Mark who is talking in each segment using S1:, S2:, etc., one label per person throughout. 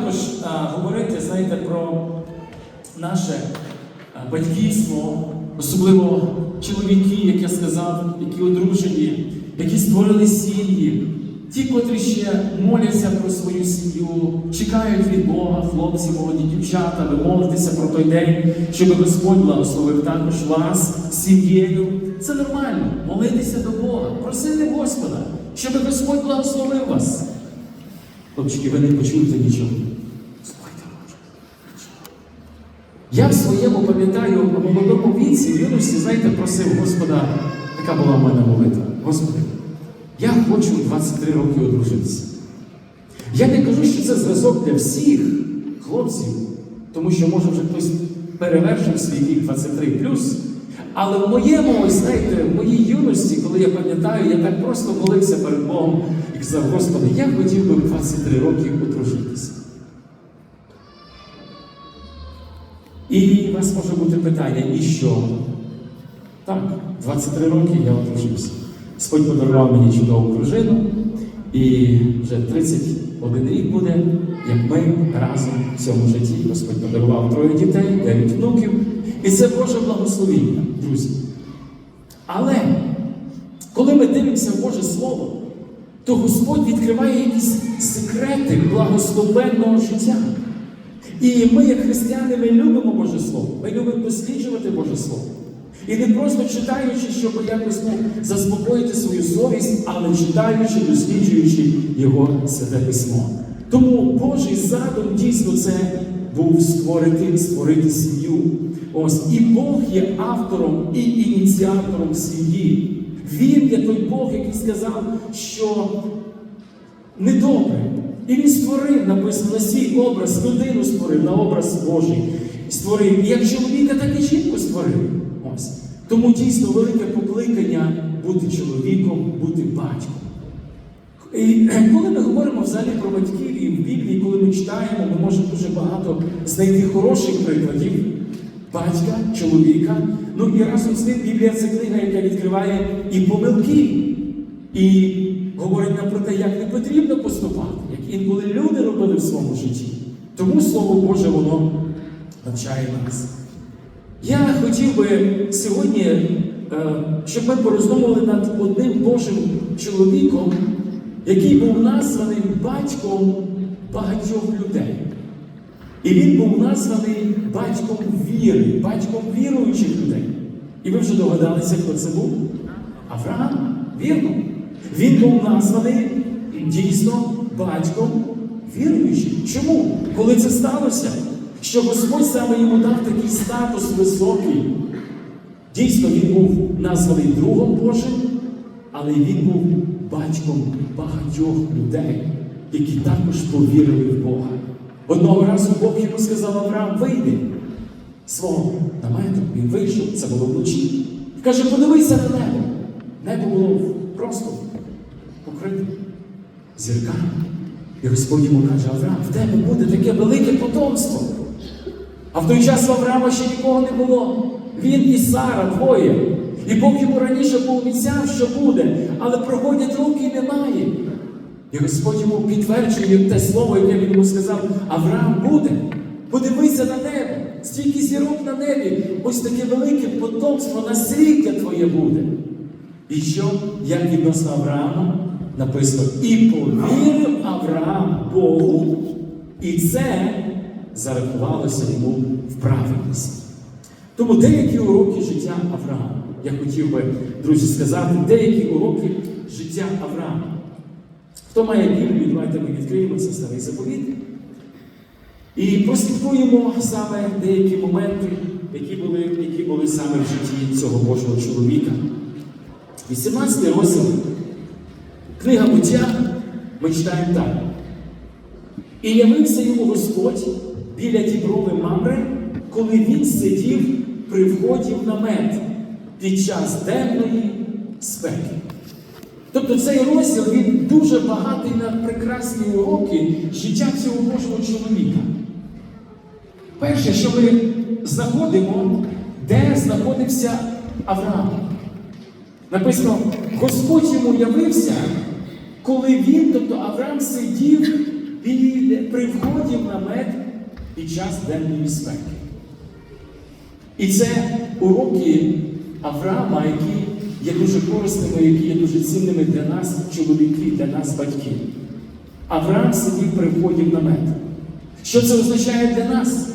S1: також а, говорити, знаєте, про наше батьківство, особливо чоловіки, як я сказав, які одружені, які створили сім'ї, ті, котрі ще моляться про свою сім'ю, чекають від Бога, хлопці, молоді дівчата, ви молитеся про той день, щоб Господь благословив також вас сім'єю. Це нормально, молитися до Бога, просити Господа, щоб Господь благословив вас. Хлопчики, ви не почуєте нічого. Слухайте, може. Я в своєму пам'ятаю в молодому віці, в юності, знаєте, просив Господа, така була в мене молитва. Господи, я хочу в 23 роки одружитися. Я не кажу, що це зразок для всіх хлопців, тому що може вже хтось перевершив свій вік 23 Але в моєму, ось знаєте, в моїй юності, коли я пам'ятаю, я так просто молився перед Богом і казав, Господи, я хотів би в 23 роки одружитися. І у вас може бути питання, і що? Так, 23 роки я одружився. Господь подарував мені чудову дружину, і вже 31 рік буде, як ми разом в цьому житті. Господь подарував троє дітей, дев'ять внуків. І це Боже благословіння, друзі. Але коли ми дивимося в Боже Слово, то Господь відкриває якісь секрети благословенного життя. І ми, як християни, ми любимо Боже Слово, ми любимо досліджувати Боже Слово. І не просто читаючи, щоб якось ну, заспокоїти свою совість, але читаючи, досліджуючи Його святе письмо. Тому Божий задум дійсно це був створити, створити сім'ю. Ось і Бог є автором і ініціатором сім'ї. Він є той Бог, який сказав, що недобре. І він створив, написано, на свій образ, людину створив, на образ Божий. Створив як чоловіка, так і жінку створив. Ось. Тому дійсно велике покликання бути чоловіком, бути батьком. І коли ми говоримо взагалі про батьків і в Біблії, коли ми читаємо, ми можемо дуже багато знайти хороших прикладів батька, чоловіка. Ну і разом з тим Біблія це книга, яка відкриває і помилки, і говорить нам про те, як не потрібно поступати, як інколи люди робили в своєму житті. Тому Слово Боже, воно навчає нас. Я хотів би сьогодні, е, щоб ми пороздумували над одним Божим чоловіком, який був названий батьком багатьох людей. І він був названий батьком віри, батьком віруючих людей. І ви вже догадалися, хто це був? Авраам, вірно. Він був названий дійсно батьком віруючих. Чому? Коли це сталося? Що Господь саме йому дав такий статус високий. Дійсно, він був названий другом Божим, але він був батьком багатьох людей, які також повірили в Бога. Одного разу Бог йому сказав Авраам, вийди свого намету. Він вийшов, це було вночі. Каже, подивися на небо. Небо було просто покрите зірками. І Господь йому каже, Авраам, в тебе буде таке велике потомство. А в той час в Авраама ще нікого не було. Він і Сара двоє. І Бог йому раніше пообіцяв, що буде, але проходять роки і немає. І Господь йому підтверджує те слово, яке він йому сказав: Авраам буде. Подивися на небо, стільки зірок на небі, ось таке велике потомство, насліддя твоє буде. І що, як відносно Авраама, написано, і повірив Авраам Богу, і це зарахувалося йому в праведність. Тому деякі уроки життя Авраама. Я хотів би, друзі, сказати, деякі уроки життя Авраама. Хто має Біблію, давайте ми відкриємо це старий заповіт. І прослідкуємо саме деякі моменти, які були, які були саме в житті цього Божого чоловіка. 18 розділ. Книга буття ми читаємо так. І явився йому Господь біля діброви Мамри, коли він сидів при вході в намет під час темної спеки. Тобто цей розділ він дуже багатий на прекрасні уроки життя цього Божого чоловіка. Перше, що ми знаходимо, де знаходився Авраам. Написано, Господь йому явився, коли він, тобто Авраам, сидів при вході в намет під час денної спеки. І це уроки Авраама, які є дуже корисними, які є дуже цінними для нас, чоловіків, для нас, батьків. Авраам сидів при вході в намет. Що це означає для нас?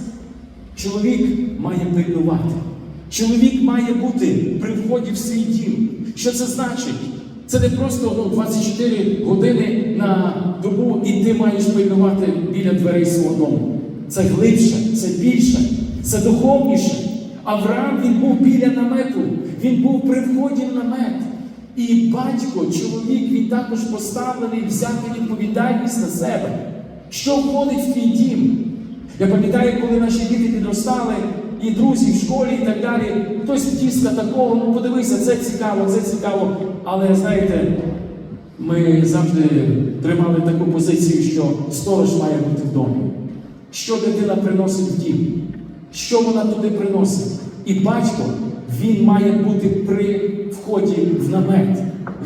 S1: Чоловік має пильнувати. Чоловік має бути при вході в свій дім. Що це значить? Це не просто ну, 24 години на добу, і ти маєш пильнувати біля дверей свого дому. Це глибше, це більше, це духовніше. Авраам він був біля намету, він був при вході в намет. І батько, чоловік, він також поставлений взяти відповідальність на себе. Що входить в твій дім? Я пам'ятаю, коли наші діти підростали, і друзі в школі і так далі, хтось тіска такого, ну подивися, це цікаво, це цікаво. Але знаєте, ми завжди тримали таку позицію, що сторож має бути в домі. Що дитина приносить в дім? Що вона туди приносить? І батько, він має бути при вході в намет.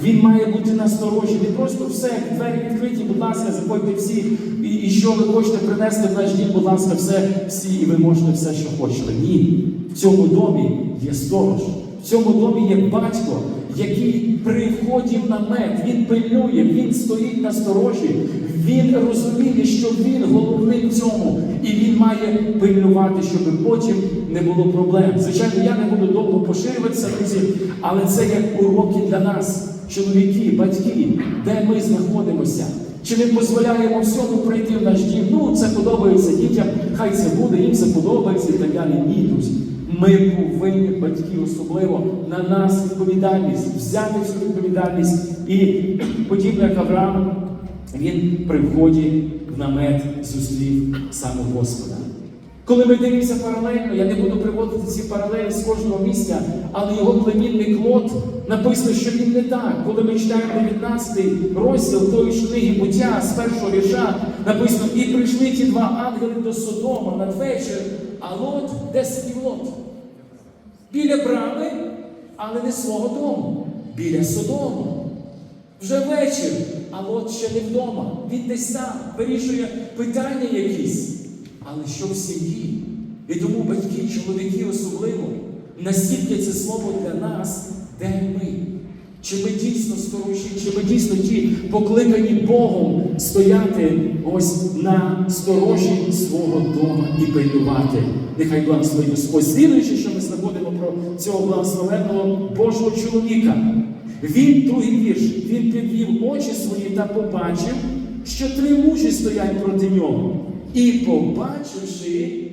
S1: Він має бути насторожі. Не просто все, двері відкриті, будь ласка, заходьте всі. І, і що ви хочете принести в наш дім, будь ласка, все, всі, і ви можете все, що хочете. Ні. В цьому домі є сторож. В цьому домі є батько, який при вході в намет, він пильнує, він стоїть на сторожі, він розуміє, що він головний в цьому, і він має пильнувати, щоб потім не було проблем. Звичайно, я не буду довго поширюватися, друзі, але це як уроки для нас, чоловіки, батьки, де ми знаходимося. Чи ми дозволяємо всьому прийти в наш дім? Ну, це подобається дітям, хай це буде, їм це подобається і так далі. Ні, друзі. Ми повинні, батьки особливо, на нас відповідальність, взяти цю відповідальність. І подібно як Авраам, він при вході в намет зустрів саме Господа. Коли ми дивимося паралельно, я не буду приводити ці паралелі з кожного місця, але його племінник Лот написано, що він не так. Коли ми читаємо 19 розділ тої ж книги буття з першого вірша, написано, і прийшли ті два ангели до Содома надвечір, а Лот, де сидів Лот? Біля брами, але не свого дому, біля Содому. Вже вечір, а Лот ще не вдома. Він десь сам вирішує питання якісь. Але що в сім'ї? І тому батьки, чоловіки особливо, настільки це слово для нас, де ми? Чи ми дійсно сторожі, чи ми дійсно ті покликані Богом стояти ось на сторожі свого дому і пильнувати? Нехай благословить Господь. Слідуючи, що ми знаходимо про цього благословенного Божого чоловіка. Він, другий вірш, він підвів очі свої та побачив, що три мужі стоять проти нього. І, побачивши,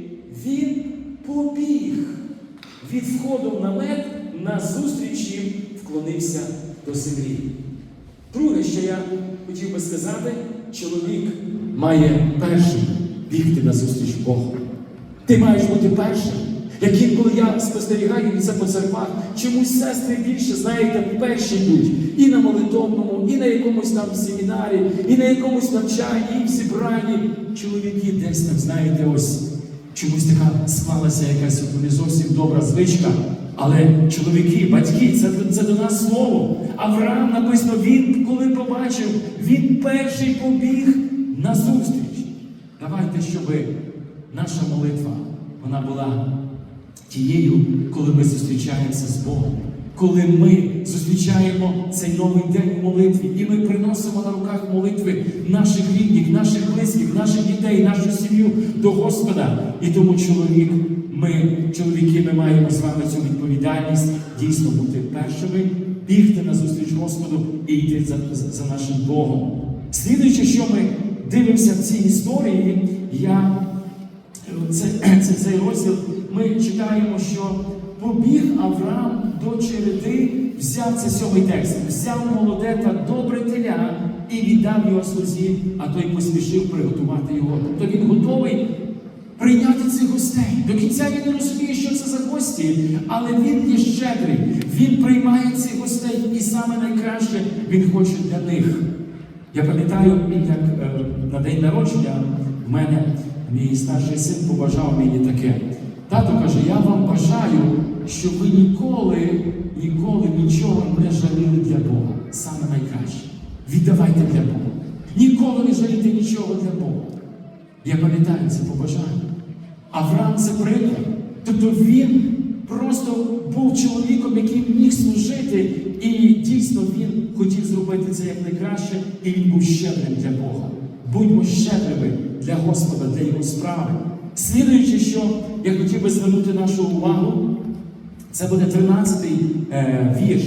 S1: він побіг від входу в намет на зустрічі вклонився до землі. Друге, що я хотів би сказати, чоловік має першим бігти на зустріч Богу. Ти маєш бути першим. Як інколи я спостерігаю це по церквах, чомусь сестри більше, знаєте, перші йдуть і на молитовному, і на якомусь там семінарі, і на якомусь навчанні, і в зібранні. Чоловіки десь там, знаєте, ось чомусь така склалася якась не зовсім добра звичка. Але чоловіки, батьки, це, це до нас слово. Авраам написано, він, коли побачив, він перший побіг на зустріч. Давайте, щоб наша молитва вона була тією, коли ми зустрічаємося з Богом, коли ми зустрічаємо цей новий день в молитві, і ми приносимо на руках молитви наших рідних, наших близьких, наших дітей, нашу сім'ю до Господа. І тому чоловік, ми, чоловіки, ми маємо з вами цю відповідальність дійсно бути першими, бігти на зустріч Господу і йти за, за, за нашим Богом. Слідуючи, що ми дивимося в цій історії, я це, це, цей розділ ми читаємо, що побіг Авраам до череди, взяв це сьомий текст, взяв молоде та добре теля і віддав його слузі, а той поспішив приготувати його. Тобто він готовий прийняти цих гостей. До кінця він не розуміє, що це за гості, але він є щедрий. Він приймає цих гостей, і саме найкраще він хоче для них. Я пам'ятаю, як е, на день народження в мене мій старший син побажав мені таке. Тато каже, я вам бажаю, щоб ви ніколи, ніколи нічого не жаліли для Бога. Саме найкраще. Віддавайте для Бога. Ніколи не жалійте нічого для Бога. Я пам'ятаю це побажання. Авраам це приклад. Тобто він просто був чоловіком, який міг служити, і дійсно він хотів зробити це як найкраще, і він був щедрим для Бога. Будьмо щедрими для Господа, для Його справи. Слідуючи, що я хотів би звернути нашу увагу, це буде 13-й е, вірш.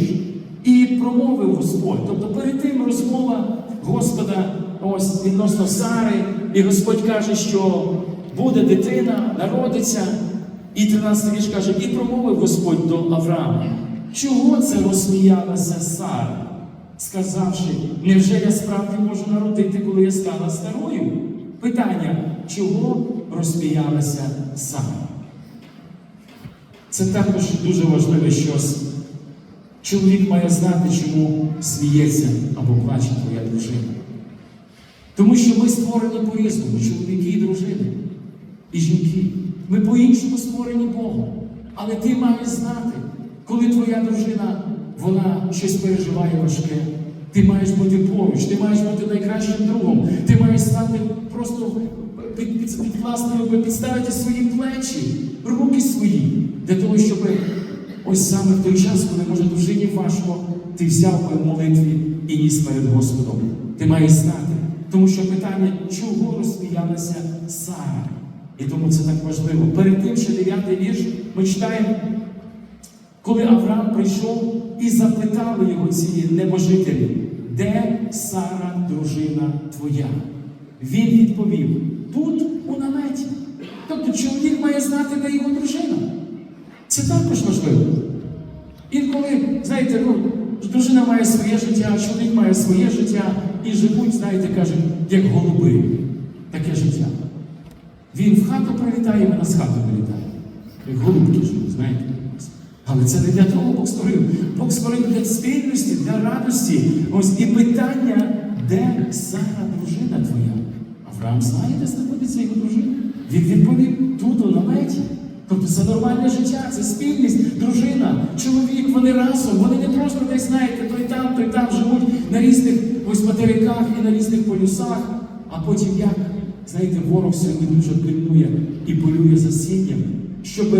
S1: І промовив Господь. Тобто перед тим розмова Господа ось відносно Сари, і Господь каже, що буде дитина, народиться. І 13 вірш каже, і промовив Господь до Авраама. Чого це розсміялася Сара, сказавши, невже я справді можу народити, коли я стала старою? Питання, чого розсміялася Сара? Це також дуже важливе щось. Чоловік має знати, чому сміється або плаче твоя дружина. Тому що ми створені по-різному, чоловіки і дружини, і жінки. Ми по-іншому створені Богом. Але ти маєш знати, коли твоя дружина вона щось переживає важке, ти маєш бути поруч, ти маєш бути найкращим другом, ти маєш стати просто під, під, під власною, підставити свої плечі, руки свої, для того, щоб ось саме в той час, коли може дружині важко, ти взяв би молитві і ніс перед Господом. Ти маєш знати. Тому що питання, чого розсміялася Сара? І тому це так важливо. Перед тим, що дев'ятий вірш, ми читаємо, коли Авраам прийшов і запитали його ці небожителі, де Сара, дружина твоя? Він відповів: тут у наметі. Тобто чоловік має знати, де його дружина. Це також важливо. Інколи, знаєте, ну, дружина має своє життя, чоловік має своє життя і живуть, знаєте, кажуть, як голуби. Таке життя. Він в хату прилітає, вона з хати вилітає. Як голубки живуть, знаєте. Але це не для того Бог створив. Бог створив для спільності, для радості. Ось і питання, де Сара, дружина твоя? Авраам знає, де знаходиться його дружина. Він відповів тут, у наметі. Тобто це нормальне життя, це спільність, дружина, чоловік, вони разом, вони не просто десь знаєте, той там, той там живуть на різних ось материках і на різних полюсах, а потім як, знаєте, ворог сьогодні дуже пильнує і полює за сім'ями, щоб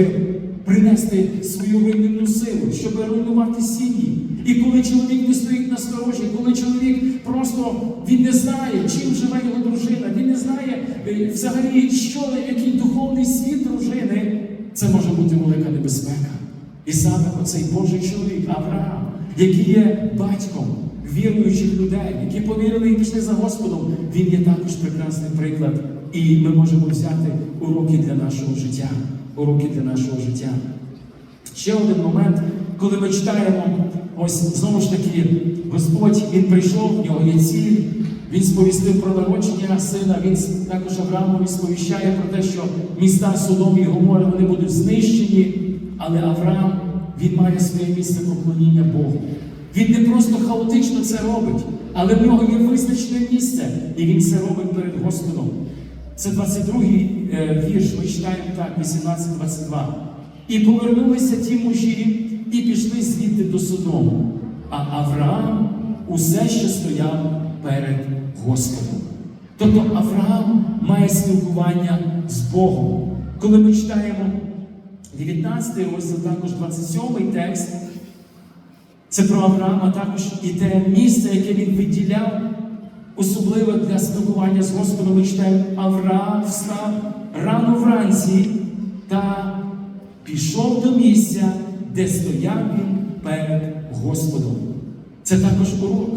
S1: принести свою руйнівну силу, щоб руйнувати сім'ї. І коли чоловік не стоїть на сторожі, коли чоловік просто він не знає, чим живе його дружина, він не знає е, взагалі, що який духовний світ дружини, це може бути велика небезпека. І саме оцей Божий чоловік, Авраам, який є батьком віруючих людей, які повірили і пішли за Господом, він є також прекрасний приклад. І ми можемо взяти уроки для нашого життя. Уроки для нашого життя. Ще один момент, коли ми читаємо, ось знову ж таки, Господь Він прийшов, в нього є ціль, він сповістив про народження сина, він також Авраамові сповіщає про те, що міста Содом і Гомора вони будуть знищені, але Авраам він має своє місце поклоніння Богу. Він не просто хаотично це робить, але в нього є визначене місце, і він це робить перед Господом. Це 22-й е, вірш, ми читаємо так, 18-22. І повернулися ті мужі і пішли звідти до Содому. А Авраам усе ще стояв перед Господом. Тобто Авраам має спілкування з Богом. Коли ми читаємо 19 розділ, також 27 текст, це про Авраама також і те місце, яке він виділяв, особливо для спілкування з Господом, ми читаємо, Авраам встав рано вранці та пішов до місця, де стояв він перед Господом. Це також урок.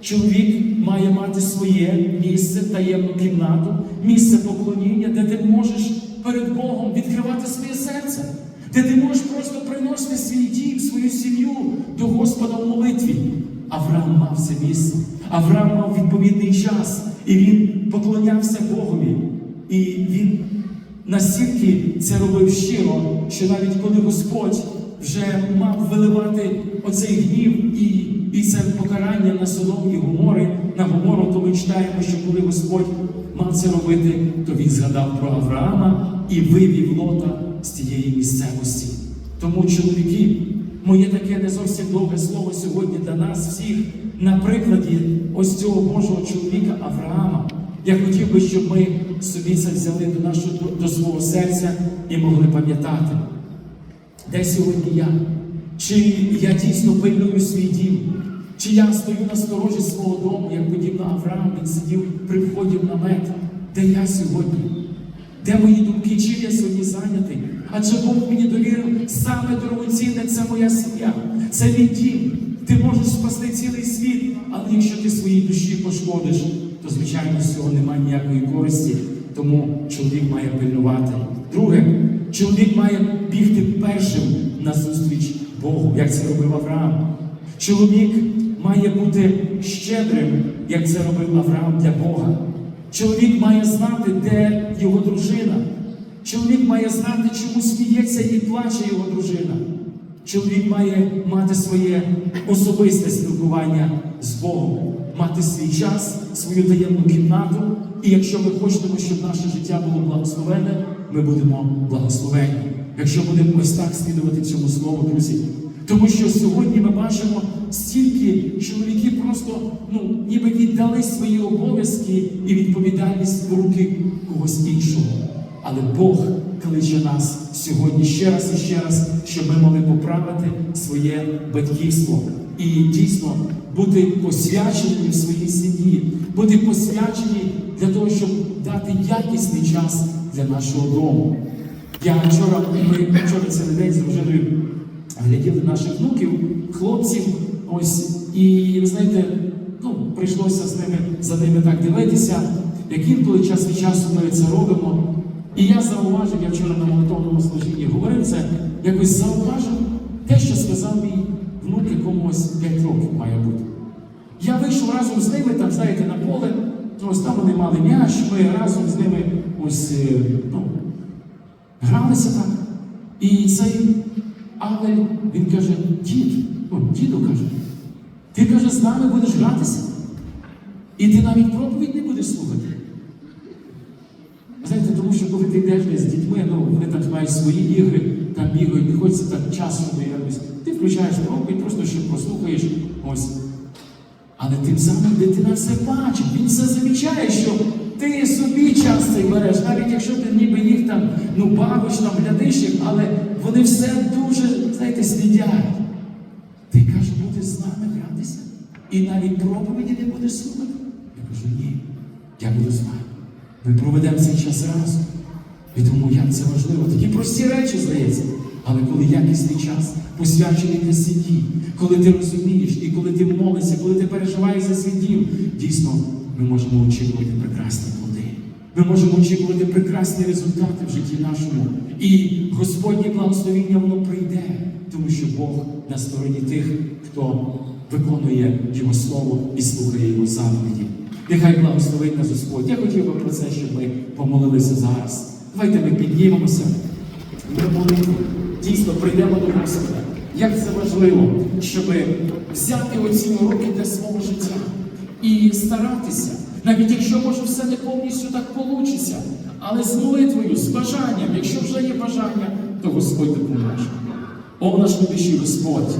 S1: Чоловік має мати своє місце, таємну кімнату, місце поклоніння, де ти можеш перед Богом відкривати своє серце, де ти можеш просто приносити свій дім, свою сім'ю до Господа в молитві. Авраам мав це місце. Авраам мав відповідний час, і він поклонявся Богові. І він настільки це робив щиро, що навіть коли Господь вже мав виливати оцей гнів і, і це покарання на Содом і Гомори, на Гомору, то ми читаємо, що коли Господь мав це робити, то він згадав про Авраама і вивів лота з тієї місцевості. Тому, чоловіки, моє таке не зовсім довге слово сьогодні для нас всіх на прикладі ось цього Божого чоловіка Авраама. Я хотів би, щоб ми собі це взяли до нашого до свого серця і могли пам'ятати. Де сьогодні я? Чи я дійсно пильную свій дім? Чи я стою на сторожі свого дому, як подібно Авраам, він сидів при вході в намет? Де я сьогодні? Де мої думки? Чим я сьогодні зайнятий? Адже Бог мені довірив саме дорогоцінне це моя сім'я, це мій дім. Ти можеш спасти цілий світ, але якщо ти своїй душі пошкодиш, то звичайно з цього немає ніякої користі. Тому чоловік має пильнувати. Друге, чоловік має бігти першим на зустріч Богу, як це робив Авраам. Чоловік має бути щедрим, як це робив Авраам для Бога. Чоловік має знати, де його дружина. Чоловік має знати, чому сміється і плаче його дружина. Чоловік має мати своє особисте спілкування з Богом, мати свій час, свою таємну кімнату. І якщо ми хочемо, щоб наше життя було благословенне, ми будемо благословенні. Якщо будемо ось так слідувати цьому слову, друзі. Тому що сьогодні ми бачимо стільки чоловіки просто ну, ніби віддали свої обов'язки і відповідальність в руки когось іншого. Але Бог кличе нас сьогодні ще раз і ще раз, щоб ми могли поправити своє батьківство і дійсно бути посвячені в своїй сім'ї, бути посвячені для того, щоб дати якісний час для нашого дому. Я вчора, ми вчора цілий день з дружиною гляділи наших внуків, хлопців, ось, і ви знаєте, ну, прийшлося з ними за ними так дивитися, як інколи час від часу ми це робимо. І я зауважив, я вчора на молитовному служінні говорив це, якось зауважив те, що сказав мій внук, якому ось 5 років має бути. Я вийшов разом з ними, там, знаєте, на поле, ось там вони мали м'яч, ми разом з ними ось, е, ну, гралися так. І цей Авель, він каже, дід, ну, діду каже, ти каже, з нами будеш гратися? І ти навіть проповідь не будеш слухати. Знаєте, тому що коли ти йдеш десь з дітьми, ну вони там мають свої ігри, там бігають, не хочеться так часу якось. Ти включаєш проповідь, просто щоб послухаєш ось. Але тим самим дитина все бачить, він все замічає, що ти собі час цей береш, навіть якщо ти ніби їх там ну бавиш, там глядиш їх, але вони все дуже, знаєте, слідять. Ти каже, будеш з нами гратися? І навіть проповіді не будеш слухати? Я кажу, ні, я буду з вами. Ми проведемо цей час разом. І тому як це важливо. Такі прості речі здається. Але коли якісний час посвячений для сім'ї, коли ти розумієш, і коли ти молишся, коли ти переживаєш за свій дім, дійсно ми можемо очікувати прекрасні плоди. Ми можемо очікувати прекрасні результати в житті нашому. І Господнє благословіння воно прийде, тому що Бог на стороні тих, хто виконує Його Слово і слухає Його заповіді. Нехай благословить нас Господь. Я хотів би про це, щоб ми помолилися зараз. Давайте ми піднімемося. Ми молитву дійсно прийдемо до Господа. Як це важливо, щоб взяти оці уроки для свого життя і старатися, навіть якщо може все не повністю так получиться, але з молитвою, з бажанням, якщо вже є бажання, то Господь допоможе. О, наш любящий Господь,